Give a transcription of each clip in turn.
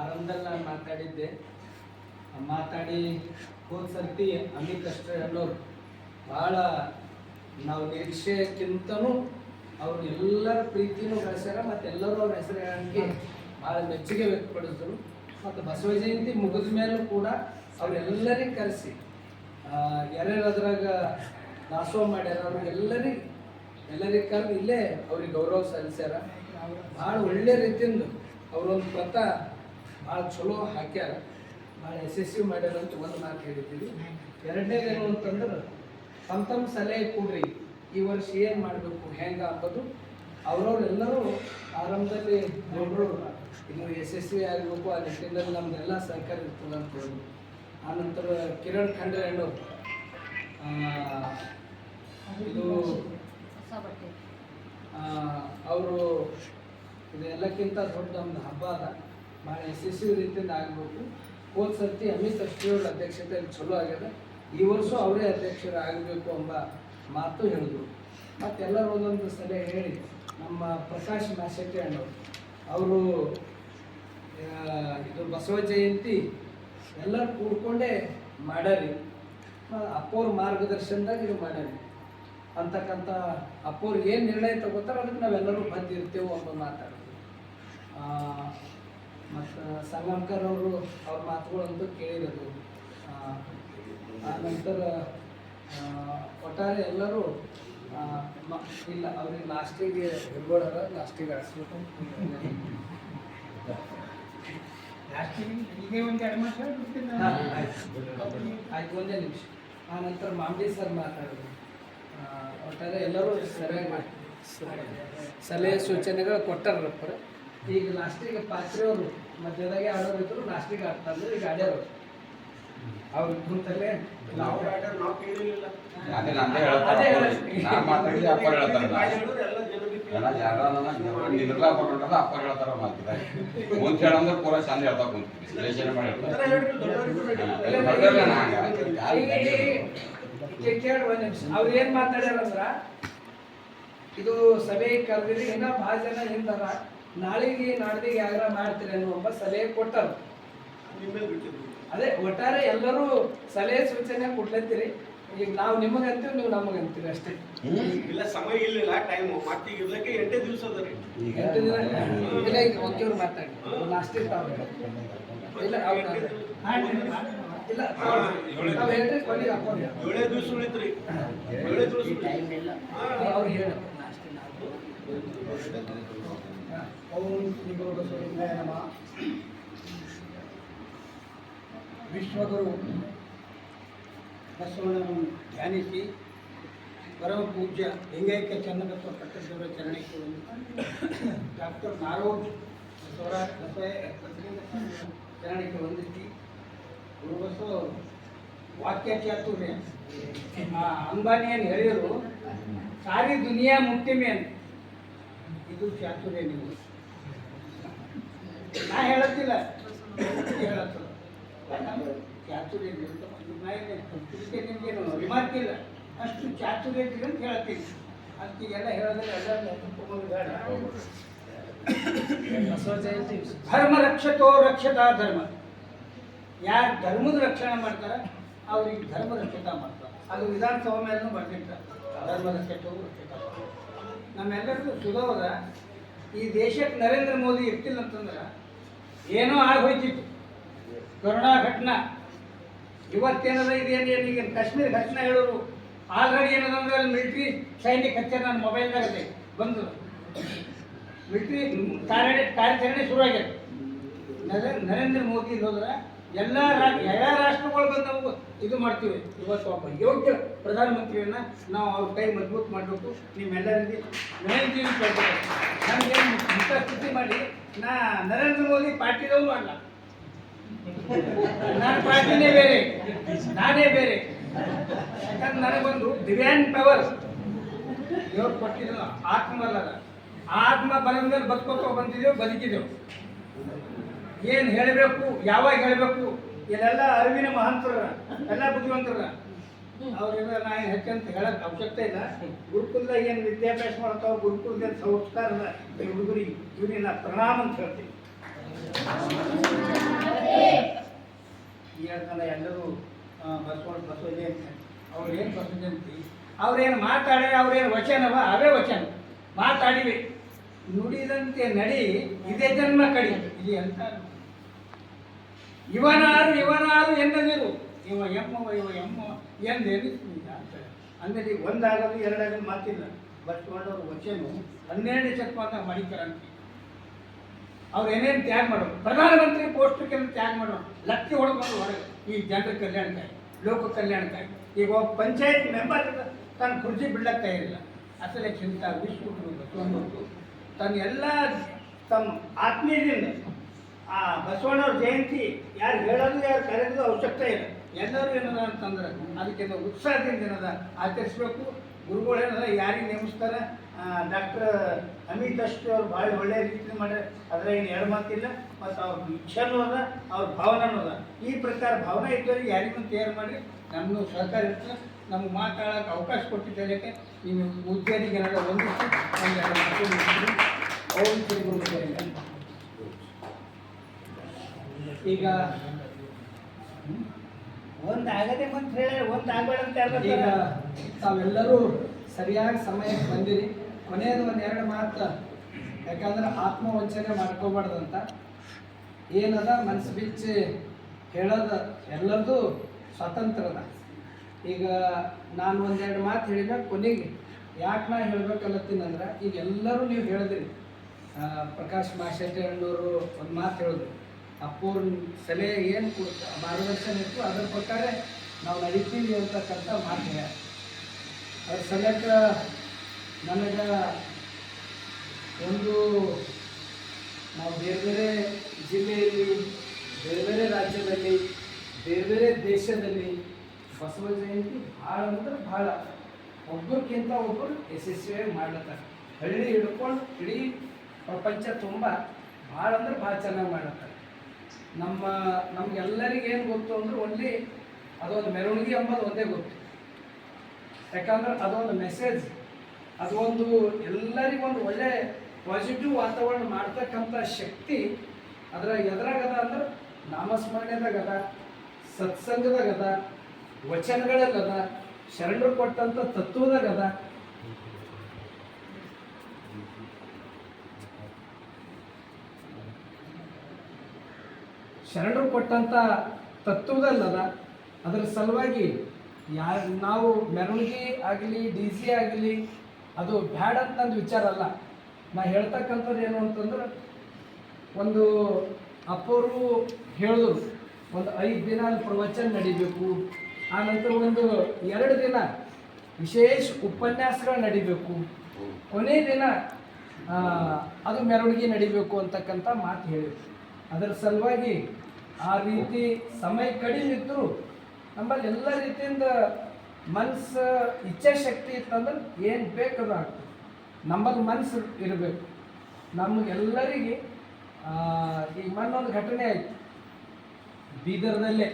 ಆರಂಭದಲ್ಲಿ ನಾನು ಮಾತಾಡಿದ್ದೆ. ಮಾತಾಡಿ ಹೋದ ಸರ್ತಿ ಅಮಿತ್ ಅಷ್ಟೇ ಅನ್ನೋರು ಭಾಳ ನಾವು ನಿರೀಕ್ಷೆಕ್ಕಿಂತನೂ ಅವ್ರು ಎಲ್ಲರ ಪ್ರೀತಿನೂ ಗಳಿಸ್ಯಾರ ಮತ್ತು ಎಲ್ಲರೂ ಅವ್ರ ಹೆಸರು ಹೇಳೋಕ್ಕೆ ಭಾಳ ಮೆಚ್ಚುಗೆ ವ್ಯಕ್ತಪಡಿಸಿದ್ರು. ಮತ್ತು ಬಸವ ಜಯಂತಿ ಮುಗಿದ ಮೇಲೂ ಕೂಡ ಅವರೆಲ್ಲರಿಗೆ ಕರೆಸಿ ಯಾರ್ಯಾರು ಅದ್ರಾಗ ದಾಸೋಹ ಮಾಡ್ಯಾರ ಅವ್ರಿಗೆಲ್ಲರಿಗೆ ಎಲ್ಲರಿಗೆ ಕರೆದು ಇಲ್ಲೇ ಅವ್ರಿಗೆ ಗೌರವ ಸಲ್ಲಿಸ್ಯಾರ. ಭಾಳ ಒಳ್ಳೆ ರೀತಿಯಿಂದ ಅವರೊಂದು ಪಥ ಭಾಳ ಚಲೋ ಹಾಕ್ಯಾರ. ಭಾಳ ಯಶಸ್ವಿ ಮಾಡ್ಯಾರ ಅಂತ ಒಂದು ಮಾತು ಹೇಳಿದ್ದೀವಿ ಎರಡನೇದು ಏನು ಅಂತಂದ್ರೆ ತಮ್ಮ ತಮ್ಮ ಸಲಹೆ ಕೊಡ್ರಿ. ಈ ವರ್ಷ ಏನು ಮಾಡಬೇಕು ಹೆಂಗೆ ಅಂಬೋದು ಅವರವರೆಲ್ಲರೂ ಆರಂಭದಲ್ಲಿ ನೋಡ್ರು ಇನ್ನು ಯಶಸ್ವಿ ಆಗಬೇಕು ಆ ನಿಟ್ಟಿನಲ್ಲಿ ನಮ್ದೆಲ್ಲ ಸಹಕಾರ ಇರ್ತದೆ ಅಂತ ಹೇಳಿ. ಆನಂತರ ಕಿರಣ್ ಖಂಡ್ರೆ ಇದು ಅವರು ಇದು ಎಲ್ಲಕ್ಕಿಂತ ದೊಡ್ಡ ಒಂದು ಹಬ್ಬ ಅದ. ಭಾಳ ಯಶಸ್ವಿ ರೀತಿಯಿಂದ ಆಗಬೇಕು. ಹೋದ ಸರ್ತಿ ಅಮಿತ್ ಅಷ್ಟಿಯವ್ರ ಅಧ್ಯಕ್ಷತೆಯಲ್ಲಿ ಚಲೋ ಆಗ್ಯದ ಈ ವರ್ಷ ಅವರೇ ಅಧ್ಯಕ್ಷರಾಗಬೇಕು ಎಂಬ ಮಾತು ಹೇಳಿದ್ರು. ಮತ್ತೆಲ್ಲರೂ ಒಂದೊಂದು ಸಲಹೆ ಹೇಳಿ, ನಮ್ಮ ಪ್ರಕಾಶ್ ಮಾಶೆಟ್ಟಿ ಅಣ್ಣವರು, ಅವರು ಇದು ಬಸವ ಜಯಂತಿ ಎಲ್ಲರೂ ಕೂಡ್ಕೊಂಡೇ ಮಾಡ್ಯಾರಿ ಅಪ್ಪೋರ್ ಮಾರ್ಗದರ್ಶನದಾಗ ಇದು ಮಾಡಾರಿ ಅಂತಕ್ಕಂಥ ಅಪ್ಪೋರ್ಗೆ ಏನು ನಿರ್ಣಯ ತಗೋತಾರೋ ಅದಕ್ಕೆ ನಾವೆಲ್ಲರೂ ಬಂದಿರ್ತೇವೆ ಅಂತ ಮಾತಾಡೋದು ಮತ್ತು ಸಂಗಮ್ಕರ್ ಅವರು ಅವ್ರ ಮಾತುಗಳಂತೂ ಕೇಳಿರೋದು. ನಂತರ ಒಟ್ಟಾರೆ ಎಲ್ಲರೂ ಇಲ್ಲ ಅವ್ರಿಗೆ ಲಾಸ್ಟಿಗೆ ಇರ್ಬೋಡಲ್ಲ ಲಾಸ್ಟಿಗೆ ಆಡಿಸ್ಬೇಕು. ಆಯ್ತು. ಒಂದೇ ನಿಮಿಷ. ಆ ನಂತರ ಮಾಂಬಿ ಸರ್ ಮಾತಾಡೋದು. ಒಟ್ಟಾರೆ ಎಲ್ಲರೂ ಸರಿಯಾಗಿ ಮಾಡಿ ಸಲಹೆ ಸೂಚನೆಗಳು ಕೊಟ್ಟಾರಪ್ಪ ಈಗ ಲಾಸ್ಟಿಗೆ ಪಾತ್ರೆಯವರು ಮಧ್ಯದಾಗೆ ಆಡೋರು ಇದ್ರು ಲಾಸ್ಟಿಗೆ ಆಡ್ತಾರೆ ಈಗ ಆಡ್ಯಾರ ಅವ್ರು ಕುಂತಲ್ಲೇ ನಾವು ಬ್ಯಾಟರ್ ನಾವು ಕೇಳಿಲ್ಲ ಅದೇ ನಂದೇ ಹೇಳ್ತಾರ. ನಾನು ಅಪ್ಪ. ಹೇಳ- ನಾ ಮಾತಾಡಿದ್ರೆ ಅಪ್ಪ ಹೇಳ್ತಾರ. ಜನ ಬಿಟ್ಟು ಎಲ್ಲ ಜಾಗ ನಿದ್ರಲ ಕೊಟ್ಟಲ್ಲ ಅಪ್ಪ ಹೇಳ್ತಾರ ಮಾತಿದಾಗ ಮುಂಚೆ ಹೇಳಂದ್ರೆ ಪೂರ ಚಂದ ಹೇಳ್ತಾ ವಿಶ್ಲೇಷಣೆ ಮಾಡಿ ಕೇಳಿ ಒಂದ್ ನಿಮಿಷ. ಅವ್ರು ಏನ್ ಮಾತಾಡ್ಯಾರಂದ್ರ ಇದು ಸಭೆ ಕರೆದಿರಿ ಇನ್ನ ಭಾಳ ಜನ ಹಿಂದಾರ. ನಾಳಿಗೆ ನಾಡ್ದಿಗೆ ಯಾರ ಮಾಡ್ತೀರಿ ಅನ್ನೋ ಒಬ್ಬ ಸಲಹೆ ಕೊಟ್ಟರು. ಅದೇ ಒಟ್ಟಾರೆ ಎಲ್ಲರೂ ಸಲಹೆ ಸೂಚನೆ ಕೊಡ್ಲತ್ತೀರಿ. ಈಗ ನಾವು ನಿಮಗಂತೀವಿ ನೀವು ನಮಗಂತೀರಿ ಅಷ್ಟೇ. ಇಲ್ಲ ಸಮಯ ಇಲ್ಲ ಟೈಮ್ ಮತ್ತೀಗ ಇರ್ಲಿಕ್ಕೆ ಎಂಟೇ ದಿವಸ ಅದ ರೀ. ಎಂಟು ದಿನ ಇಲ್ಲ ಈಗ ಒಕ್ಕಿವ್ರು ಮಾತಾಡಿ. ಲಾಸ್ಟಿಗೆ ತಾವು. ಇಲ್ಲ ಅವ್ರು ಇಲ್ಲ ತಾವು- ತಾವು ಹೇಳ್ರಿ ಕೊನೆಗೆ ಹಾಕೊಂಡು ಏಳೇ ದಿವಸ ಉಳಿತ್ರಿ. ಏಳೇ ದಿವಸ. ಅವ್ರು ಹೇಳಿ ಓಂ ಶ್ರೀ ಗುರು ಬಸವಲಿಂಗಾಯ ನಮಃ. ವಿಶ್ವಗುರು ಬಸವಣ್ಣನನ್ನು ಧ್ಯಾನಿಸಿ ಪರಮ ಪೂಜ್ಯ ಲಿಂಗೈಕ್ಯ ಚನ್ನಬಸವ ಕಟ್ಟದೇವರ ಚರಣಕ್ಕೆ ಒಂದು ಡಾಕ್ಟರ್ ನಾರೋಜ್ ಬಸವರಾಜ್ ಸ್ವಾಮಿಗಳ ಚರಣಕ್ಕೆ ವಂದಿಸಿ. ಗುರು ಬಸವ ವಾಕ್ಯ ಚಾತುರ್ಯ. ಆ ಏನು ಹೇಳಿದರು, ಸಾರಿ ದುನಿಯಾ ಮುಟ್ಟಿಮೆ ಅಂತ ಇದು ಚಾತುರ್ಯ ನೀವು ನಾ ಹೇಳತ್ತಿಲ್ಲ. ಹೇಳತ್ತದ ಯಾಕಂದ್ರೆ ಚಾತುರ್ಯ ನಿಮ್ಗೇನು ರಿಮಾರ್ಕ್ ಇಲ್ಲ. ಅಷ್ಟು ಚಾತುರ್ಯ ಅಂತ ಹೇಳ್ತೀನಿ ಹೇಳೋದ್ರೆ ಎಲ್ಲ ಬೇಡ. ಬಸವ ಧರ್ಮ ರಕ್ಷತೋ ರಕ್ಷತಾ ಧರ್ಮ. ಯಾರು ಧರ್ಮದ ರಕ್ಷಣೆ ಮಾಡ್ತಾರೆ, ಅವ್ರಿಗೆ ಧರ್ಮ ರಕ್ಷತಾ ಮಾಡ್ತಾರೆ. ಅದು ವಿಧಾನಸಭಾ ಮೇಲೂ ಬರ್ತಿರ್ತಾರೆ ಧರ್ಮ ರಕ್ಷತೋ ರಕ್ಷತಾ ನಮ್ಮೆಲ್ಲರಿಗೂ ಸುಧೋದ, ಈ ದೇಶಕ್ಕೆ ನರೇಂದ್ರ ಮೋದಿ ಇರ್ತಿಲ್ಲ ಅಂತಂದ್ರೆ ಏನೋ ಆಗೋಯ್ತಿತ್ತು. ಕರುಣಾ ಘಟನಾ. ಇವತ್ತೇನದ ಇದೇನು ಏನು ಈಗ ಕಾಶ್ಮೀರ ಘಟನೆ ಹೇಳೋರು. ಆಲ್ರೆಡಿ ಏನದಂದ್ರೆ ಅಲ್ಲಿ ಮಿಲಿಟ್ರಿ ಸೈನಿಕ ಹಚ್ಚ ನನ್ನ ಮೊಬೈಲ್ ಅದೇ ಬಂದು. ಮಿಲಿಟ್ರಿ ಕಾರ್ಯ ಕಾರ್ಯಾಚರಣೆ ಶುರು ಆಗ್ಯದ ನರೇಂದ್ರ ಮೋದಿ ಹೋದ್ರೆ ಎಲ್ಲ ಯಾವ ರಾಷ್ಟ್ರಗಳು ಬಂದು ನಾವು ಇದು ಮಾಡ್ತೀವಿ. ಇವತ್ತು ಒಬ್ಬ ಯೋಗ್ಯ ಪ್ರಧಾನಮಂತ್ರಿಯನ್ನ ನಾವು ಅವ್ರ ಕೈ ಮಜಬೂತ್ ಮಾಡಬೇಕು. ನಿಮ್ಮೆಲ್ಲರಿಗೆ ವಿನಂತಿ ಕೇಳ್ಬೇಕು ನನಗೆ ಇಂಥ ಸ್ಥಿತಿ ಮಾಡಿ ನಾ ನರೇಂದ್ರ ಮೋದಿ ಪಾರ್ಟಿದವನು ಅಲ್ಲ. ನನ್ನ ಪಾರ್ಟಿನೇ ಬೇರೆ. ನಾನೇ ಬೇರೆ. ಯಾಕಂದ್ರೆ ನನಗೊಂದು ಡಿವ್ಯಾನ್ ಪವರ್ ದೇವ್ರು ಕೊಟ್ಟಿದ್ರು ಆತ್ಮ ಅಲ್ಲದ ಆತ್ಮ ಬಲದ ಮೇಲೆ ಬದುಕೋತ ಬಂದಿದ್ದೇವೆ ಬದುಕಿದೆವು ಏನು ಹೇಳಬೇಕು, ಯಾವಾಗ ಹೇಳಬೇಕು, ಇದೆಲ್ಲ ಅರಿವಿನ ಮಹಂತರ, ಎಲ್ಲ ಬುದ್ಧಿವಂತರ. ಅವರೆಲ್ಲ ನಾ ಹೆಚ್ಚಂತ ಹೇಳಕ್ ಅವಶ್ಯಕತೆ ಇಲ್ಲ. ಗುರುಕುಲ ಏನು ವಿದ್ಯಾಭ್ಯಾಸ ಮಾಡ್ತಾವ ಗುರುಕುಲದ ಸಂಸ್ಕಾರದ ಈ ಹುಡುಗರಿಗೆ ಇವ್ರಿಗೆ ನಾ ಪ್ರಣಾಮ ಅಂತ ಹೇಳ್ತೀನಿ. ಹೇಳ್ತಾರೆ ಎಲ್ಲರೂ ಬಸವ ಬಸವ ಅಂತ ಅವ್ರು ಏನು ಬಸವ ಜಯಂತಿ ಅವ್ರೇನು ಮಾತಾಡ್ಯಾರ ಅವ್ರೇನು ವಚನವ? ಅವೇ ವಚನ. ಮಾತಾಡಿವೆ. ನುಡಿದಂತೆ ನಡಿ, ಇದೇ ಜನ್ಮ ಕಡಿ. ಇಲ್ಲಿ ಅಂತ ಇವನಾರು ಇವನಾರು ಎನ್ನದಿರು. ಇವ ಎಮ್ಮವ ಇವ ಎಮ್ಮ ಎಂದೇನು ಅಂತ. ಅಂದರೆ ಒಂದಾಗಲು, ಎರಡಾಗಲು ಮಾತಿಲ್ಲ. ಬಸ್ ಮಾಡೋರು ವಚನು ಹನ್ನೆರಡು ಶತಮಾನ ಮಡಿಕರಂತೆ ಅವ್ರು ಏನೇನು ತ್ಯಾಗ ಮಾಡೋರು? ಪ್ರಧಾನಮಂತ್ರಿ ಪೋಸ್ಟ್ ಕೆಲವು ತ್ಯಾಗ ಮಾಡೋರು. ಲಕ್ಕಿ ಹೊಡ್ಕೊಂಡು ಹೊರಗೆ. ಈ ಜನರ ಕಲ್ಯಾಣಕ್ಕಾಗಿ, ಲೋಕ ಕಲ್ಯಾಣಕ್ಕಾಗಿ. ಈಗ ಒಬ್ಬ ಪಂಚಾಯತ್ ಮೆಂಬರ್ ತನ್ನ ಕುರ್ಚಿ ಬಿಡಕ್ಕೆ ತಯಾರಿಲ್ಲ. ಅಸಲೇ ಚಿಂತ ವಿಶ್ವ ತನ್ನ ಎಲ್ಲ ತಮ್ಮ ಆತ್ಮೀಯದಿಂದ ಆ ಬಸವಣ್ಣವ್ರ ಜಯಂತಿ ಯಾರು ಹೇಳೋದು, ಯಾರು ಕರೆಯೋದು ಅವಶ್ಯಕತೆ ಇಲ್ಲ. ಎಲ್ಲರೂ ಏನದ ಅಂತಂದ್ರೆ ಅದಕ್ಕೆ ಉತ್ಸಾಹದಿಂದ ಏನದ ಆಚರಿಸ್ಬೇಕು. ಗುರುಗಳು ಏನದ ಯಾರಿಗೆ ನೇಮಿಸ್ತಾರೆ? ಡಾಕ್ಟರ್ ಅಮಿತ್ ಅಷ್ಟು ಅವ್ರು ಭಾಳ ಒಳ್ಳೆಯ ರೀತಿ ಮಾಡ್ಯಾರ. ಅದ್ರ ಏನು ಎರಡು ಮಾತಿಲ್ಲ. ಮತ್ತು ಅವ್ರ ಇಚ್ಛೆನೂ ಅದ, ಅವ್ರ ಭಾವನೂ ಅದ. ಈ ಪ್ರಕಾರ ಭಾವನೆ ಇದ್ದವರಿಗೆ ಯಾರಿಗೂ ತಯಾರು ಮಾಡಿ ನಮ್ಮನ್ನು ಸಹಕಾರ ಇರ್ತದೆ. ನಮ್ಗೆ ಮಾತಾಡೋಕೆ ಅವಕಾಶ ಕೊಟ್ಟಿದ್ದಕ್ಕೆ ನೀವು ಉದ್ಯೋಗಿಗೆ ಏನಾದರೂ ಒಂದು ಒಂದೆರಡು ಮಾತು ಮುಗಿಸ್ರಿ. ಓಂ ಶ್ರೀ ಗುರು ಜಯ. ಈಗ ಒಂದು ಆಗದೆ ಅಂತ ಹೇಳಿ ಒಂದು ಆಗಬೇಡ ಅಂತ ಈಗ ತಾವೆಲ್ಲರೂ ಸರಿಯಾಗಿ ಸಮಯಕ್ಕೆ ಬಂದಿರಿ. ಕೊನೆಯದು ಒಂದೆರಡು ಎರಡು ಮಾತು ಯಾಕಂದ್ರೆ ಆತ್ಮವಂಚನೆ ಮಾಡ್ಕೋಬಾರ್ದಂತ. ಏನದ? ಮನಸ್ಸು ಬಿಚ್ಚಿ ಹೇಳೋದು ಎಲ್ಲರದು ಸ್ವಾತಂತ್ರ್ಯ ಅದ ಈಗ ನಾನು ಒಂದೆರಡು ಮಾತು ಹೇಳಿದ ಕೊನೆಗೆ. ಯಾಕೆ ನಾ ಹೇಳ್ಬೇಕಲ್ಲತ್ತೀನಂದ್ರೆ ಈಗ ಎಲ್ಲರೂ ನೀವು ಹೇಳಿದ್ರಿ. ಪ್ರಕಾಶ್ ಮಾಶೆಟ್ಟಿ ಅಣ್ಣವರು ಒಂದು ಮಾತು ಹೇಳಿದ್ರು. ಅಪ್ಪವ್ರ ಸಲಹೆ ಏನು ಮಾರ್ಗದರ್ಶನ ಇತ್ತು. ಅದ್ರ ಪ್ರಕಾರ ನಾವು ನಡೀತೀವಿ ಅಂತಕ್ಕಂಥ ಮಾತು. ಹೇಳ್ಯಾರ ಅದ್ರ ಸಲಕ ನನಗೆ ಒಂದು ನಾವು ಬೇರೆ ಬೇರೆ ಜಿಲ್ಲೆಯಲ್ಲಿ, ಬೇರೆ ಬೇರೆ ರಾಜ್ಯದಲ್ಲಿ, ಬೇರೆ ಬೇರೆ ದೇಶದಲ್ಲಿ ಬಸವ ಜಯಂತಿ ಭಾಳ ಅಂದ್ರೆ ಭಾಳ. ಒಬ್ಬರಿಗಿಂತ ಒಬ್ಬರು ಯಶಸ್ವಿಯಾಗಿ ಮಾಡ್ಲತ್ತಾರೆ. ಹಳ್ಳಿ ಹಿಡ್ಕೊಂಡು ಇಡೀ ಪ್ರಪಂಚ ತುಂಬ ಭಾಳ ಅಂದ್ರೆ ಭಾಳ ಚೆನ್ನಾಗಿ ಮಾಡ್ಲತ್ತಾರೆ. ನಮ್ಮ, ನಮ್ಗೆಲ್ಲರಿಗೆ ಏನು ಗೊತ್ತು ಅಂದ್ರೆ ಒನ್ಲಿ ಅದೊಂದು ಮೆರವಣಿಗೆ ಎಂಬುದು ಒಂದೇ ಗೊತ್ತು. ಯಾಕಂದ್ರೆ ಅದೊಂದು ಮೆಸೇಜ್ ಅದೊಂದು ಎಲ್ಲರಿಗೊಂದು ಒಳ್ಳೆ ಪಾಸಿಟಿವ್ ವಾತಾವರಣ ಮಾಡ್ತಕ್ಕಂಥ ಶಕ್ತಿ ಅದರ ಎದುರಾಗದ ಅಂದ್ರೆ ನಾಮಸ್ಮರಣೆದಾಗದ ಸತ್ಸಂಗದಾಗದ ವಚನಗಳಲ್ಲದ, ಶರಣರು ಕೊಟ್ಟಂಥ ತತ್ವದಾಗದ ಶರಣರು ಕೊಟ್ಟಂಥ ತತ್ವದಲ್ಲದ ಅದರ ಸಲುವಾಗಿ ಯಾರು ನಾವು ಮೆರವಣಿಗೆ ಆಗಲಿ ಡಿ ಸಿ ಆಗಲಿ ಅದು ಬ್ಯಾಡ ಅಂತ ನಂದು ವಿಚಾರ ಅಲ್ಲ. ನಾ ಹೇಳ್ತಕ್ಕಂಥದ್ದು ಏನು ಅಂತಂದ್ರೆ ಒಂದು ಅಪ್ಪವರು ಹೇಳಿದ್ರು. ಒಂದು ಐದು ದಿನ ಅಲ್ಲಿ ಪ್ರವಚನ ನಡಿಬೇಕು ಆನಂತರ ಒಂದು ಎರಡು ದಿನ ವಿಶೇಷ ಉಪನ್ಯಾಸಗಳು ನಡಿಬೇಕು. ಕೊನೆ ದಿನ ಆ, ಅದು ಮೆರವಣಿಗೆ ನಡಿಬೇಕು ಅಂತಕ್ಕಂಥ ಮಾತು ಹೇಳಿದ್ರು. ಅದರ ಸಲುವಾಗಿ ಆ ರೀತಿ ಸಮಯ ಕಡಿಮೆ ಇದ್ದರೂ ನಮ್ಮಲ್ಲಿ ಎಲ್ಲ ರೀತಿಯಿಂದ ಮನಸ್ಸು ಇಚ್ಛಾಶಕ್ತಿ ಇತ್ತಂದ್ರೆ ಏನು ಬೇಕದು ಆಗ್ತದೆ. ನಮ್ಮಲ್ಲಿ ಮನಸ್ಸು ಇರಬೇಕು. ನಮಗೆಲ್ಲರಿಗೆ ಈಗ ಮೊನ್ನೊಂದು ಘಟನೆ ಆಯಿತು. ಬೀದರ್ನಲ್ಲೇ,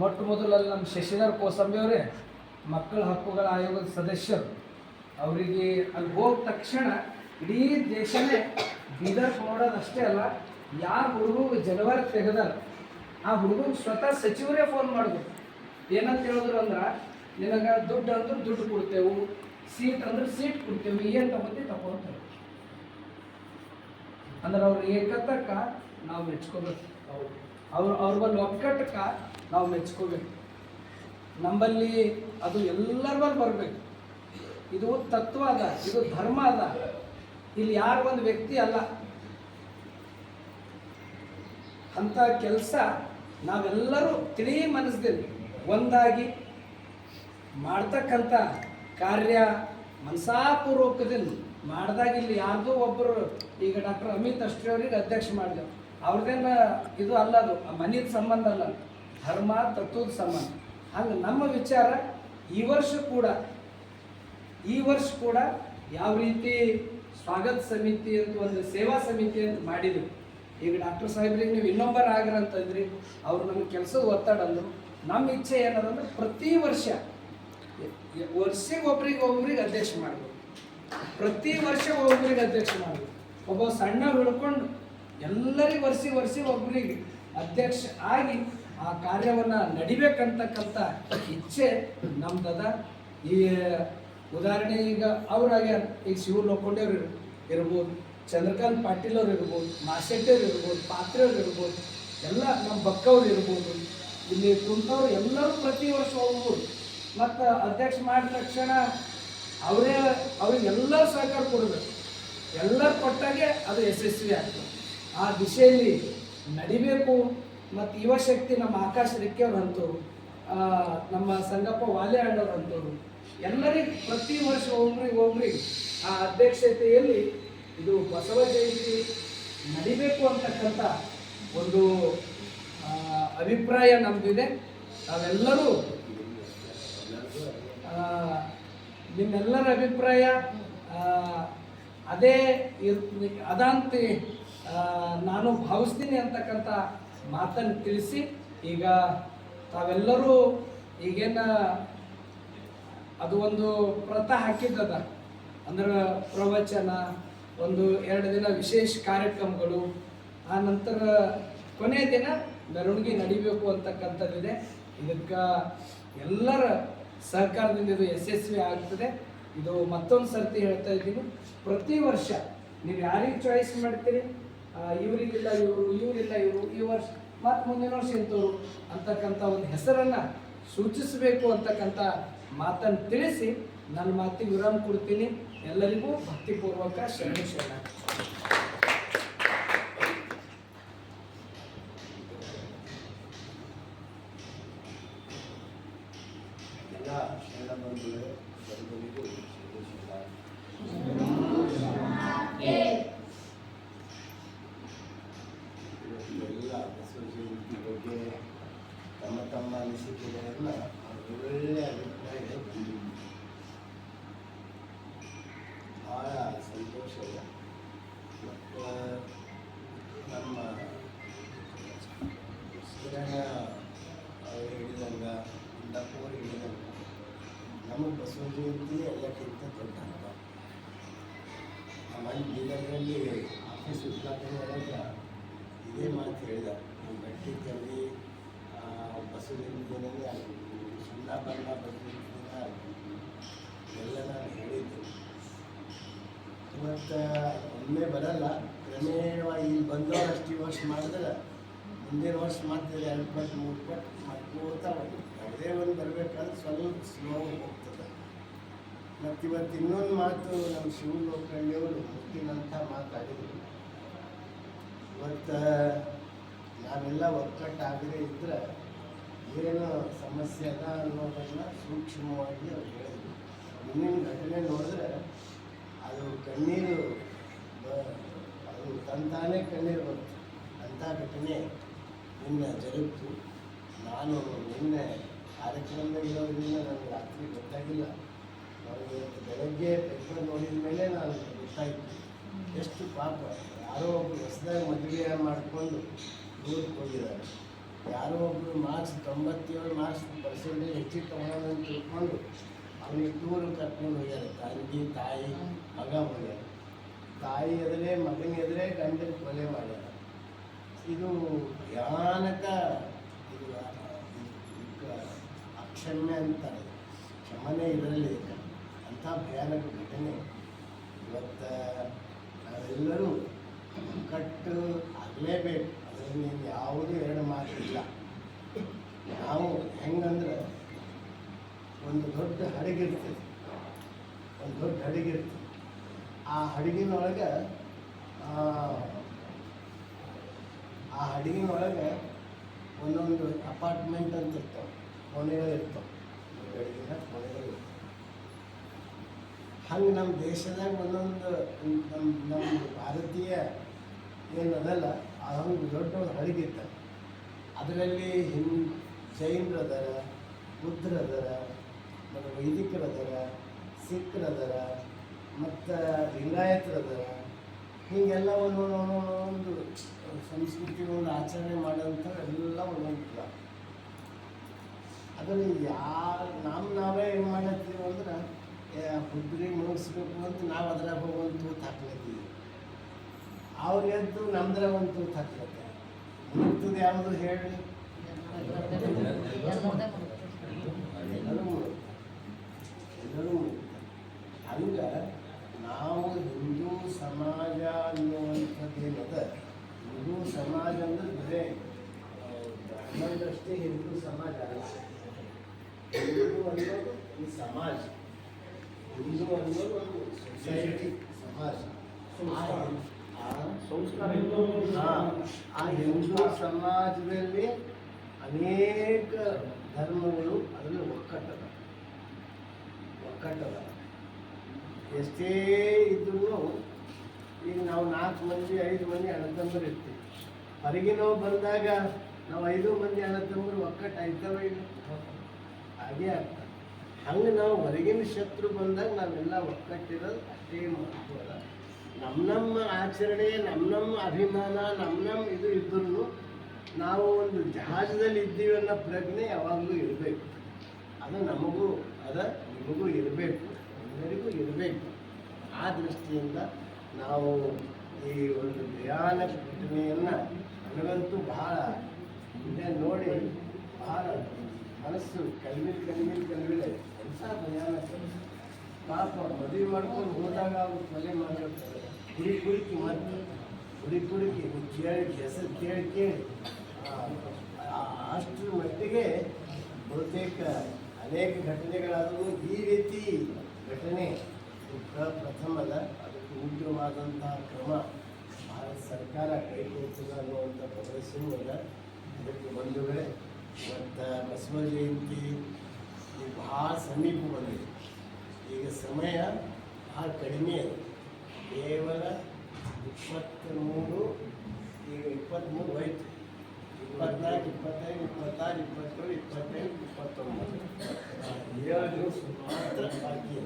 ಮೊಟ್ಟ ಮೊದಲಲ್ಲಿ ನಮ್ಮ ಶಶಿಧರ್ ಕೋಸಂಬಿ ಅವರೇ, ಮಕ್ಕಳ ಹಕ್ಕುಗಳ ಆಯೋಗದ ಸದಸ್ಯರು. ಅವರಿಗೆ ಅಲ್ಲಿ ಹೋದ ತಕ್ಷಣ ಇಡೀ ದೇಶನೇ ಬೀದರ್ ನೋಡೋದಷ್ಟೇ ಅಲ್ಲ ಯಾರು ಹುಡುಗ ಜನವರಿ ತೆಗೆದಾರ, ಆ ಹುಡುಗ ಸ್ವತಃ ಸಚಿವರೇ ಫೋನ್ ಮಾಡಬೇಕು. ಏನಂತ ಹೇಳಿದ್ರು ಅಂದ್ರೆ, ನಿನಗೆ ದುಡ್ಡು ಅಂದ್ರೆ ದುಡ್ಡು ಕೊಡ್ತೇವೆ ಸೀಟ್ ಅಂದ್ರೆ ಸೀಟ್ ಕೊಡ್ತೇವೆ, ಏನು ತಗೋತಿ ತಗೊಂತ ಅಂದ್ರೆ ಅವ್ರ ಏಕತಕ್ಕ ನಾವು ಮೆಚ್ಕೋಬೇಕು. ಅವ್ರ ಅವ್ರ ಬಲ್ಲಿ ಒಕ್ಕಟ್ಟಕ್ಕ ನಾವು ಮೆಚ್ಕೋಬೇಕು. ನಮ್ಮಲ್ಲಿ ಅದು ಎಲ್ಲರ ಬಲ್ಲಿ ಬರಬೇಕು. ಇದು ತತ್ವ ಅದ, ಇದು ಧರ್ಮ ಅದ. ಇಲ್ಲಿ ಯಾರು ಒಂದು ವ್ಯಕ್ತಿ ಅಲ್ಲ ಅಂಥ ಕೆಲಸ ನಾವೆಲ್ಲರೂ ತಿಳಿ ಮನಸ್ಸಿನಲ್ಲಿ ಒಂದಾಗಿ ಮಾಡ್ತಕ್ಕಂಥ ಕಾರ್ಯ ಮನಸಾಪೂರ್ವಕದಿಂದ ಮಾಡಿದಾಗ ಇಲ್ಲಿ ಯಾರ್ದೋ ಒಬ್ಬರು ಈಗ ಡಾಕ್ಟರ್ ಅಮಿತ್ ಅಷ್ಟ್ರಿ ಅವ್ರಿಗೆ ಅಧ್ಯಕ್ಷ ಮಾಡಿದೆವು ಅವ್ರದ್ದೇನ ಇದು ಅಲ್ಲ ಅದು ಮನೆಯ ಸಂಬಂಧ ಅಲ್ಲ ಧರ್ಮ, ತತ್ವದ ಸಂಬಂಧ. ಹಂಗೆ ನಮ್ಮ ವಿಚಾರ ಈ ವರ್ಷ ಕೂಡ, ಈ ವರ್ಷ ಕೂಡ ಯಾವ ರೀತಿ ಸ್ವಾಗತ ಸಮಿತಿ ಅಂತ ಒಂದು ಸೇವಾ ಸಮಿತಿ ಅಂತ ಮಾಡಿದ್ವಿ ಈಗ ಡಾಕ್ಟರ್ ಸಾಹೇಬ್ರಿಗೆ ನೀವು ಇನ್ನೊಬ್ಬರು ಆಗಿರಂತಂದ್ರಿ ಅವ್ರು ನಮ್ಮ ಕೆಲಸದ ಒತ್ತಡ ನಮ್ಮ ಇಚ್ಛೆ ಏನದಂದ್ರೆ ಪ್ರತಿ ವರ್ಷ ವರ್ಷಕ್ಕೆ ಒಬ್ರಿಗೆ ಅಧ್ಯಕ್ಷ ಮಾಡಬೇಕು. ಪ್ರತಿ ವರ್ಷ ಒಬ್ಬರಿಗೆ ಅಧ್ಯಕ್ಷ ಮಾಡಬೇಕು. ಒಬ್ಬ ಸಣ್ಣ ಹಿಡ್ಕೊಂಡು ಎಲ್ಲರಿಗೂ ವರ್ಷಿ ವರ್ಷಿ ಒಬ್ಬರಿಗೆ ಅಧ್ಯಕ್ಷ ಆಗಿ ಆ ಕಾರ್ಯವನ್ನು ನಡಿಬೇಕಂತಕ್ಕಂಥ ಇಚ್ಛೆ ನಮ್ದದ. ಈ ಉದಾಹರಣೆ ಈಗ ಅವ್ರಾಗ್ಯಾರ ಈಗ ಶಿವ ಲೋಕೊಂಡೇವ್ರು ಇರ್ಬೋದು. ಚಂದ್ರಕಾಂತ್ ಪಾಟೀಲ್ ಅವ್ರು ಇರ್ಬೋದು ಮಾಶೆಟ್ಟಿಯವ್ರು ಇರ್ಬೋದು ಪಾತ್ರೆಯವ್ರು ಇರ್ಬೋದು, ಎಲ್ಲ ನಮ್ಮ ಬಕ್ಕವ್ರು ಇರ್ಬೋದು. ಇಲ್ಲಿ ಕುಂತವ್ರು ಎಲ್ಲರೂ ಪ್ರತಿ ವರ್ಷ ಹೋಗ್ಬೋದು. ಮತ್ತು ಅಧ್ಯಕ್ಷ ಮಾಡಿದ ತಕ್ಷಣ ಅವರೇ ಅವ್ರಿಗೆಲ್ಲ ಸಹಕಾರ ಕೊಡಬೇಕು ಎಲ್ಲ ಕೊಟ್ಟಾಗೆ ಅದು ಯಶಸ್ವಿ ಆಗ್ತದೆ. ಆ ದಿಶೆಯಲ್ಲಿ ನಡಿಬೇಕು. ಮತ್ತು ಯುವಶಕ್ತಿ ನಮ್ಮ ಆಕಾಶ ರೆಕ್ಕೆಯವ್ರು ಅಂತವ್ರು ನಮ್ಮ ಸಂಗಪ್ಪ ವಾಲೆ ಅಣ್ಣವ್ರು ಅಂತವ್ರು ಎಲ್ಲರಿಗೂ ಪ್ರತಿ ವರ್ಷ ಒಬ್ರಿಗೆ ಒಬ್ರಿಗೆ ಆ ಅಧ್ಯಕ್ಷತೆಯಲ್ಲಿ ಇದು ಬಸವ ಜಯಂತಿ ನಡಿಬೇಕು ಅಂತಕ್ಕಂಥ ಒಂದು ಅಭಿಪ್ರಾಯ ನಮ್ಮದಿದೆ ನಾವೆಲ್ಲರೂ ನಿಮ್ಮೆಲ್ಲರ ಅಭಿಪ್ರಾಯ ಅದೇ ಅದಂತೆ ನಾನು ಭಾವಿಸ್ತೀನಿ ಅಂತಕ್ಕಂಥ ಮಾತನ್ನು ತಿಳಿಸಿ, ಈಗ ತಾವೆಲ್ಲರೂ ಈಗೇನ ಅದು ಒಂದು ಪ್ರಥ ಹಾಕಿದ್ದದ. ಅಂದ್ರೆ ಪ್ರವಚನ ಒಂದು ಎರಡು ದಿನ ವಿಶೇಷ ಕಾರ್ಯಕ್ರಮಗಳು, ಆ ನಂತರ ಕೊನೆಯ ದಿನ ಮೆರವಣಿಗೆ ನಡಿಬೇಕು ಅಂತಕ್ಕಂಥದ್ದಿದೆ. ಇದಕ್ಕೆ ಎಲ್ಲರ ಸಹಕಾರದಿಂದ ಇದು ಯಶಸ್ವಿ ಆಗ್ತದೆ. ಇದು ಮತ್ತೊಂದು ಸರ್ತಿ ಹೇಳ್ತಾ ಇದ್ದೀನಿ. ಪ್ರತಿ ವರ್ಷ ನೀವು ಯಾರಿಗೆ ಚಾಯ್ಸ್ ಮಾಡ್ತೀರಿ? ಇವರಿಗಿಲ್ಲ ಇವರು, ಇವರಿಲ್ಲ ಇವರು, ಈ ವರ್ಷ ಮತ್ತು ಮುಂದಿನ ವರ್ಷ ಇಂಥವ್ರು ಅಂತಕ್ಕಂಥ ಒಂದು ಹೆಸರನ್ನು ಸೂಚಿಸಬೇಕು ಅಂತಕ್ಕಂಥ ಮಾತನ್ನು ತಿಳಿಸಿ ನನ್ನ ಮಾತಿಗೆ ವಿರಾಮ ಕೊಡ್ತೀನಿ. ಎಲ್ಲರಿಗೂ ಭಕ್ತಿಪೂರ್ವಕ ಶರಣ ಶರಣ ಎಲ್ಲ ಶರಣ ಬಂಧುಗಳೇ ಸರ್ವರಿಗೂ ಶರಣ ಇವತ್ತೆಲ್ಲ ಬಸವ ಜಯಂತಿ ಬಗ್ಗೆ ತಮ್ಮ ತಮ್ಮ ಅನಿಸಿಕೆಗಳನ್ನ ಒಳ್ಳೆಯ ಅಭಿಪ್ರಾಯ ಬಂದಿದೆ ಭಾಳ ಸಂತೋಷ ಇದೆ ಮತ್ತು ನಮ್ಮ ಕಿರಣ ಅವರು ಹೇಳಿದಂಗ ಇಂದಪ್ಪವರು ಹೇಳಿದಂಗ ನಮಗೆ ಬಸವ ಜಯಂತಿ ಎಲ್ಲಕ್ಕಿಂತ ದೊಡ್ಡ ಹಬ್ಬ ಆಮೇಲೆ ಬೀದರ್ನಲ್ಲಿ ಆಫೀಸ್ ಉದ್ಘಾಟನೆ ಆದಾಗ ಇದೇ ಮಾತು ಹೇಳಿದ. ನಮ್ಮ ಬಟ್ಟೆ ತಲ್ಲಿ ಬಸವ ಜಯಂತಿಯಲ್ಲಿ ಸುಣ್ಣ ಬಣ್ಣ ಬಸವ ಎಲ್ಲ ನಾನು ಹೇಳಿದ್ದೆ. ಮತ್ತು ಒಮ್ಮೆ ಬರಲ್ಲ. ಕ್ರಮೇಣವಾಗಿ ಇಲ್ಲಿ ಬಂದವರು ಅಷ್ಟು ವರ್ಷ ಮಾಡಿದ್ರೆ ಮುಂದಿನ ವರ್ಷ ಮಾಡ್ತಾರೆ ಎರಡು ಪಟ್ಟು, ಮೂರು ಪಟ್ಟು ಮಾಡ್ಕೋತಾ ಹೋಗಿ ಯಾವುದೇ ಬರಬೇಕಾದ್ರೆ ಸ್ವಲ್ಪ ಸ್ಲೋ ಹೋಗ್ತದೆ. ಮತ್ತು ಇವತ್ತು ಇನ್ನೊಂದು ಮಾತು ನಮ್ಮ ಶಿವ ಲೋಕಳ್ಳಿಯವರು ಮಾತಾಡಿದರು. ಇವತ್ತು ನಾವೆಲ್ಲ ಒಕ್ಕಟ್ಟಾಗದೇ ಇದ್ರೆ ಏನು ಸಮಸ್ಯೆ ಅದ ಅನ್ನೋದನ್ನು ಸೂಕ್ಷ್ಮವಾಗಿ ಅವ್ರು ಹೇಳಿದ್ರು. ಮುಂದಿನ ಘಟನೆ ನೋಡಿದ್ರೆ ಅದು ಕಣ್ಣೀರು ಅದು ತಂತಾನೇ ಕಣ್ಣೀರು ಬಂತು ಅಂಥ ಘಟನೆ ನಿನ್ನೆ ಜರುಗಿತು. ನಾನು ನಿನ್ನೆ ಕಾರ್ಯಕ್ರಮದಾಗ ಇರೋದ್ರಿಂದ ನನಗೆ ರಾತ್ರಿ ಗೊತ್ತಾಗಿಲ್ಲ. ನನಗೆ ಬೆಳಗ್ಗೆ ಪೇಪರ್ ನೋಡಿದ ಮೇಲೆ ನಾನು ಗೊತ್ತಾಯಿತು. ಎಷ್ಟು ಪಾಪ ಯಾರೋ ಒಬ್ಬರು ಹೊಸದಾಗಿ ಮದುವೆ ಮಾಡಿಕೊಂಡು ದೂರಕ್ಕೆ ಹೋಗಿದ್ದಾರೆ. ಯಾರೋ ಒಬ್ಬರು ಮಾರ್ಕ್ಸ್ ತೊಂಬತ್ತೇಳು ಮಾರ್ಕ್ಸ್ ಪರ್ಸೆಂಟೇಜ್ ಹೆಚ್ಚಿಗೆ ಅಂತ ತಿಳ್ಕೊಂಡು ಅವನಿಗೆ ದೂರು ಕರ್ಕೊಂಡು ಹೋಗ್ಯಾರ. ತಂಗಿ ತಾಯಿ ಮಗ ಹೋಗ್ಯಾರ. ತಾಯಿ ಎದುರೇ ಮಗನ ಎದುರೇ ಗಂಡನ ಕೊಲೆ ಮಾಡ್ಯಾರ. ಇದು ಭಯಾನಕ ಅಕ್ಷಮ್ಯ ಅಂತಾರೆ. ಕ್ಷಮನೆ ಇದರಲ್ಲಿ ಅಂಥ ಭಯಾನಕ ಘಟನೆ. ಇವತ್ತು ನಾವೆಲ್ಲರೂ ಕಟ್ಟು ಆಗಲೇಬೇಕು. ಅದರಲ್ಲಿ ಯಾವುದೂ ಎರಡು ಮಾತಿಲ್ಲ ನಾವು ಹೆಂಗಂದ್ರೆ ಒಂದು ದೊಡ್ಡ ಹಡಗಿರ್ತದೆ ಒಂದು ದೊಡ್ಡ ಹಡಗಿರ್ತದೆ ಆ ಹಡಗಿನೊಳಗೆ ಆ ಹಡಗಿನೊಳಗೆ ಒಂದೊಂದು ಅಪಾರ್ಟ್ಮೆಂಟ್ ಅಂತ ಇರ್ತಾವೆ. ಕೋಣೆಗಳು ಬೆಳಗಿನ ಕೋಣೆಗಳು ಹಂಗೆ ನಮ್ಮ ದೇಶದಾಗ ಒಂದೊಂದು ನಮ್ಮ ನಮ್ಮ ಭಾರತೀಯ ಏನದಲ್ಲ ಅದೊಂದು ದೊಡ್ಡ ಒಂದು ಹಡಗಿತ್ತ ಅದರಲ್ಲಿ ಹಿಂ ಜೈನರದರ ಅದಾರ ಬುದ್ಧರು ಅದಾರ ಮತ್ತು ವೈದಿಕರದರ ಅದಾರ ಸಿಖ್ರು ಅದಾರ ಮತ್ತು ಲಿಂಗಾಯತರದರ ಹೀಗೆಲ್ಲ ಒಂದೊಂದು ಒಂದು ಸಂಸ್ಕೃತಿ ಒಂದು ಆಚರಣೆ ಮಾಡೋಂಥ ಎಲ್ಲ ಒಂದೊಂದು ಅದರಲ್ಲಿ ಯಾರು ನಮ್ಮ ನಾವೇ ಏನು ಮಾಡತ್ತೀವಿ ಅಂದ್ರೆ ಹುಡುಗರಿಗೆ ಮುಗಿಸ್ಬೇಕು ಅಂತ ನಾವು ಅದ್ರಾಗ ಹೋಗುವಂತ ತೂತು ಹಾಕ್ಲತ್ತೀವಿ ಅವ್ರು ಎದ್ದು ನಮ್ದ್ರ ಒಂದು ತೂತು ಹಾಕ್ತಾರೆ ಮುಗ್ತದೆ ಯಾವುದು ಹೇಳಿ ಎಲ್ಲರೂ ಮುಗ್ತಾರೆ. ಎಲ್ಲರೂ ಮುಗ್ತಾರೆ. ಹಂಗ ನಾವು ಹಿಂದೂ ಸಮಾಜ ಅನ್ನುವಂಥದ್ದೇನದ ಹಿಂದೂ ಸಮಾಜ ಅಂದ್ರೆ ಬರೇ ಆ, ಬ್ರಾಹ್ಮಣರಷ್ಟೇ ಹಿಂದೂ ಸಮಾಜ ಅಲ್ಲ ಹಿಂದೂ ಅನ್ನೋದು ಈ ಸಮಾಜ ಹಿಂದೂ ಅನ್ನೋದು ಒಂದು ಸೊಸೈಟಿ ಸಂಸ್ಕಾರ ಆ ಹಿಂದೂ ಸಮಾಜದಲ್ಲಿ ಅನೇಕ ಧರ್ಮಗಳು ಅದರಲ್ಲಿ ಒಕ್ಕಟ್ಟದ. ಒಕ್ಕಟ್ಟದ ಎಷ್ಟೇ ಇದ್ರೂ ಈಗ ನಾವು ನಾಲ್ಕು ಮಂದಿ ಐದು ಮಂದಿ ಅಣ್ಣತಮ್ಮರು ಇರ್ತೀವಿ ಹೊರಗಿನವು ಬಂದಾಗ ನಾವು ಐದು ಮಂದಿ ಅಣ್ಣತಮ್ಮರು ಒಕ್ಕಟ್ಟು ಆಯ್ತವ ಇಲ್ಲ. ಹಾಗೆ ಆಗ್ತದೆ ಹಂಗೆ ನಾವು ಹೊರಗಿನ ಶತ್ರು ಬಂದಾಗ ನಾವೆಲ್ಲ ಒಕ್ಕಟ್ಟಿರೋದು ಅಷ್ಟೇ ಮಹತ್ವ ನಮ್ಮ ನಮ್ಮ ಆಚರಣೆ ನಮ್ಮ ನಮ್ಮ ಅಭಿಮಾನ ನಮ್ಮ ನಮ್ಮ ಇದು ಇದ್ರೂ ನಾವು ಒಂದು ಜಹಾಜದಲ್ಲಿ ಇದ್ದೀವಿ ಅನ್ನೋ ಪ್ರಜ್ಞೆ ಯಾವಾಗಲೂ ಇರಬೇಕು. ಅದು ನಮಗೂ, ಅದ ನಿಮಗೂ ಇರಬೇಕು. ಎಲ್ಲರಿಗೂ ಇರಬೇಕು. ಆ ದೃಷ್ಟಿಯಿಂದ ನಾವು ಈ ಒಂದು ಭಯಾನಕ ಘಟನೆಯನ್ನು ನನಗಂತೂ ಬಹಳ ಇದೇ ನೋಡಿ ಬಹಳ ಮನಸ್ಸು ಕಲ್ಮಿಲ್ ಕಲ್ಮಿಲ್ ಕಲ್ಮಿಲೆ ಕೆಲಸ ಭಯಾನಕ ಪಾಪ ಮದುವೆ ಮಾಡ್ಕೊಂಡು ಹೋದಾಗ ಅವ್ರು ಕೊಲೆ ಮಾಡಿರ್ತಾರೆ ಹುಡಿ ಹುಡುಕಿ ಮತ್ತೆ ಹುಡಿ ಕುಡಿಕಿ ಕೇಳಿ, ಹೆಸರು ಕೇಳಿ ಕೇಳಿ. ಅಷ್ಟರ ಮಟ್ಟಿಗೆ ಬಹುತೇಕ ಅನೇಕ ಘಟನೆಗಳಾದರೂ ಈ ರೀತಿ ಘಟನೆ ಪ್ರ- ಪ್ರಥಮದ ಅದಕ್ಕೆ ಉಗ್ರವಾದಂತಹ ಕ್ರಮ ಭಾರತ ಸರ್ಕಾರ ಕೈಗೊಳ್ಳುತ್ತದೆ ಅನ್ನುವಂಥ ಭರವಸೆಯೂ ಅಲ್ಲ ಅದಕ್ಕೆ ಬಂಧುಗಳೇ ಮತ್ತು ಬಸವ ಜಯಂತಿ ಈಗ ಭಾಳ ಸಮೀಪ ಬಂದಿದೆ ಈಗ ಸಮಯ ಭಾಳ ಕಡಿಮೆ ಇದೆ ಕೇವಲ ಇಪ್ಪತ್ತ್ಮೂರು, ಈಗ ಇಪ್ಪತ್ತ್ಮೂರು ಹೋಯ್ತು. ಇಪ್ಪತ್ನಾಲ್ಕು, ಇಪ್ಪತ್ತೈದು, ಇಪ್ಪತ್ತಾರು, ಇಪ್ಪತ್ತೇಳು, ಇಪ್ಪತ್ತೈದು, ಇಪ್ಪತ್ತೊಂಬತ್ತು. ಏಳು ದಿವಸ ಮಾತ್ರ ಬಾಕಿ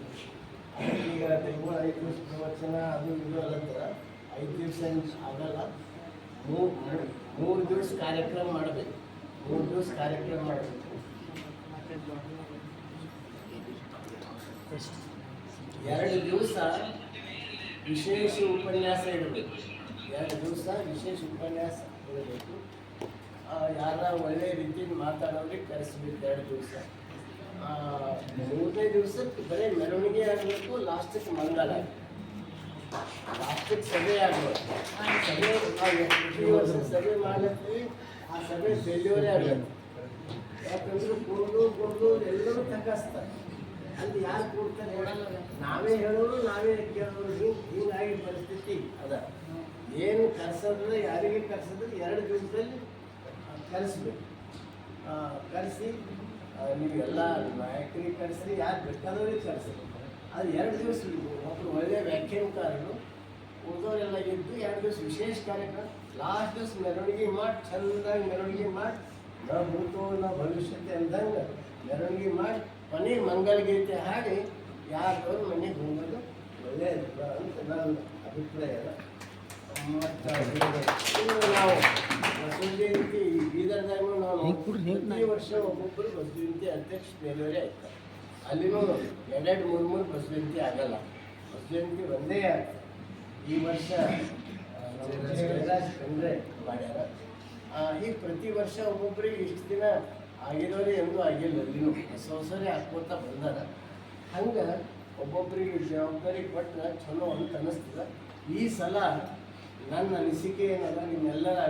ಈಗ ತೆಲುಗು ಐದು ದಿವಸ ಪ್ರವಚನ, ಅದು ಇದು ಅಲ್ಲಂತರ ಐದು ದಿವಸ ಆಗಲ್ಲ. ಮೂರು ಮೂರು ದಿವಸ ಕಾರ್ಯಕ್ರಮ ಮಾಡಬೇಕು. ಮೂರು ದಿವಸ ಕಾರ್ಯಕ್ರಮ ಮಾಡಬೇಕು ಎರಡು ದಿವಸ ವಿಶೇಷ ಉಪನ್ಯಾಸ ಇಡಬೇಕು ಎರಡು ದಿವಸ ವಿಶೇಷ ಉಪನ್ಯಾಸ ಇಡಬೇಕು ಯಾರ ಒಳ್ಳೆಯ ರೀತಿಯಿಂದ ಮಾತಾಡೋರಿಗೆ ಕರೆಸ್ಬೇಕು ಎರಡು ದಿವಸ ಮೂರನೇ ದಿವಸಕ್ಕೆ ಬರೀ ಮೆರವಣಿಗೆ ಆಗಬೇಕು ಲಾಸ್ಟಿಗೆ ಮಂಗಲ ಲಾಸ್ಟಿಗೆ ಸಭೆ ಆಗಬೇಕು ಸಭೆ ನಾವು ಪ್ರತಿ ವರ್ಷ ಸಭೆ ಮಾಡ್ಲತ್ತೀವಿ ಆ ಸಭೆ ಫೇಲ್ಯೂರೇ ಆಗಬೇಕು ಯಾಕಂದ್ರೆ ಕುಡ್ದು ಕುಡ್ದು ಎಲ್ಲರೂ ತಕಸ್ತಾರೆ ಅಲ್ಲಿ ಯಾರು ಕೂಡ್ತಾರೆ ನಾವೇ ಹೇಳೋರು, ನಾವೇ ಕೇಳೋರು. ಹಿಂಗಾಗಿ ಪರಿಸ್ಥಿತಿ ಅದ. ಏನು ಕರ್ಸೋದ್ರೆ, ಯಾರಿಗೆ ಕರೆಸಿದ್ರೆ ಎರಡು ದಿವಸದಲ್ಲಿ ಕರೆಸ್ಬೇಕು. ಕರೆಸಿ ನೀವೆಲ್ಲ ನಾಯಕರಿಗೆ ಕರೆಸಿ ಯಾರು ಬೇಕಾದವ್ರಿಗೆ ಕರೆಸಿ ಅದು ಎರಡು ದಿವಸ ಒಬ್ಬರು ಒಳ್ಳೆಯ ವ್ಯಾಖ್ಯಾನಕಾರರು ಉಳಿದವರೆಲ್ಲ ಇದ್ದು ಎರಡು ದಿವಸ ವಿಶೇಷ ಕಾರ್ಯಕ್ರಮ. ಲಾಸ್ಟ್ ದಿವಸ ಮೆರವಣಿಗೆ ಮಾಡಿ ಚಂದಾಗಿ ಮೆರವಣಿಗೆ ಮಾಡಿ. ನ ಭೂತೋ ನ ಭವಿಷ್ಯತೆ ಅಂದಂಗೆ ಮೆರವಣಿಗೆ ಮಾಡಿ. ಮನೆ ಮಂಗಲಗೀತೆ ಹಾಡಿ ಯಾರು ಮನೆಗೆ ಹೋಗೋದು ಒಳ್ಳೆಯದು ಅಂತ ನನ್ನ ಅಭಿಪ್ರಾಯ ಮತ್ತು ನಾವು ಬಸವ ಜಯಂತಿ ಬೀದರ್ದಾಗೂ ನಾವು ಪ್ರತಿ ವರ್ಷ ಒಬ್ಬೊಬ್ಬರು ಬಸವ ಜಯಂತಿ ಅಧ್ಯಕ್ಷ ಡೆಲಿವರಿ ಆಯ್ತು ಅಲ್ಲಿನೂ ಎರಡೆರಡು ಮೂರು ಮೂರು ಬಸವ ಜಯಂತಿ ಆಗಲ್ಲ. ಬಸವ ಜಯಂತಿ ಒಂದೇ ಆಗ್ತದೆ. ಈ ವರ್ಷ ತೊಂದರೆ ಮಾಡ್ಯಾರ. ಈಗ ಪ್ರತಿ ವರ್ಷ ಒಬ್ಬೊಬ್ಬರಿಗೆ ಇಷ್ಟು ದಿನ ಆಗಿರೋರೆ ಎಂದೂ ಆಗಿಲ್ಲ ಅಲ್ಲಿನೂ ಹೊಸ ಹೊಸರೇ ಹಾಕ್ಕೋತ ಬಂದಾರ. ಹಂಗೆ ಒಬ್ಬೊಬ್ಬರಿಗೆ ಜವಾಬ್ದಾರಿ ಕೊಟ್ಟರೆ ಚಲೋ ಅಂತ ಅನ್ನಿಸ್ತದೆ ಈ ಸಲ ನನ್ನ ಅನಿಸಿಕೆ ಏನದ? ನಿಮ್ಮೆಲ್ಲರ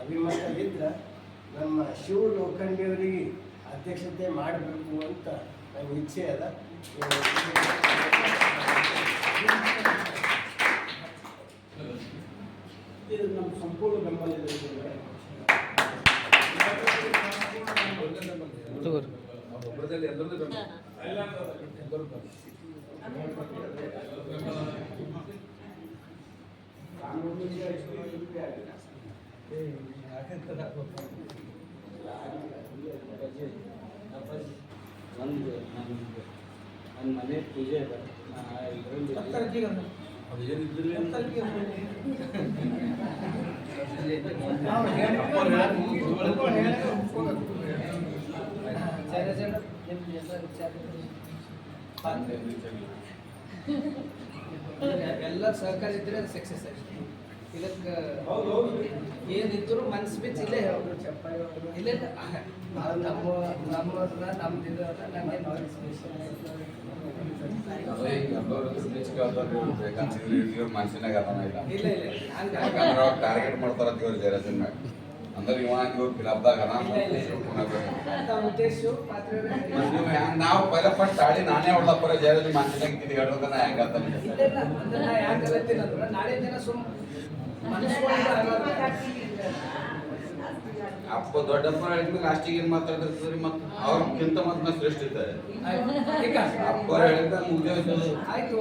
ಅಭಿಮತ ಇದ್ರೆ ನಮ್ಮ ಶಿವ ಲೋಖಂಡಿಯವರಿಗೆ ಅಧ್ಯಕ್ಷತೆ ಮಾಡಬೇಕು ಅಂತ ನನ್ನ ಇಚ್ಛೆ ಅದ. ಇದು ನಮ್ಮ ಸಂಪೂರ್ಣ ಬೆಂಬಲ ಇದೆ ಒಂದು ನನ್ನ ನನ್ನ ಮನೆ ಪೂಜೆ ಅದ. ನಿಮ್ಗೆ ಎಲ್ಲ ಸಹಕಾರ ಇದ್ರೆ ಅದು ಸಕ್ಸಸ್ ಆಗಿದೆ ಇದಕ್ಕೆ ಏನಿದ್ರು ಮನ್ಸು ಬಿಚ್ಚಿ ಇಲ್ಲೇ ಹೇಳೋದು ಇಲ್ಲ ಇಲ್ಲ. ನಾವು ನಮ್ಮ ನಮ್ಮದನ್ನ ನಮ್ದು ಅದ ನಮ್ಗೇನು ಮನ್ಸಿನಾಗ ಅದಾನ ಇಲ್ಲ ಟಾರ್ಗೆಟ್ ಮಾಡ್ತಾರ ಇವ್ರ ಜಯರಾಜನ್ ಮ್ಯಾಗ ಅಂದ್ರೆ ಇವ ಇವ್ರ ಫಿಲಪ್ದಾಗ ನಾವು ಪೈಲ ಫಸ್ಟ್ ತಾಳಿ ನಾನೇ ಹೊಡ್ದಪ್ಪರ ಜಯರಾಜ್ ಮನ್ಸಿನಾಗ ಇದ್ದು ಹೇಳೋದನ್ನ ಹೆಂಗ ಅಂತ ಇಲ್ಲ. ಇಲ್ಲ ಅಂದ್ರೆ ನಾ ಯಾಕೆ ಹೇಳ್ತೀನಿ ಅಂದ್ರೆ ನಾಳೆ ಅಪ್ಪ ದೊಡ್ಡಪ್ಪ ಹೇಳಿದ್ಮೇಲೆ ಲಾಸ್ಟಿಗೆ ಏನ್ ಮಾತಾಡಿರ್ತಾರೆ ಮತ್ತೆ ಅವ್ರಕ್ಕಿಂತ ಮತ್ತೆ ಶ್ರೇಷ್ಠ ಇದ್ದಾರೆ. ಅಪ್ಪ ಹೇಳಿದ ಮುಗಿದೋಯ್ತು. ಆಯ್ತು.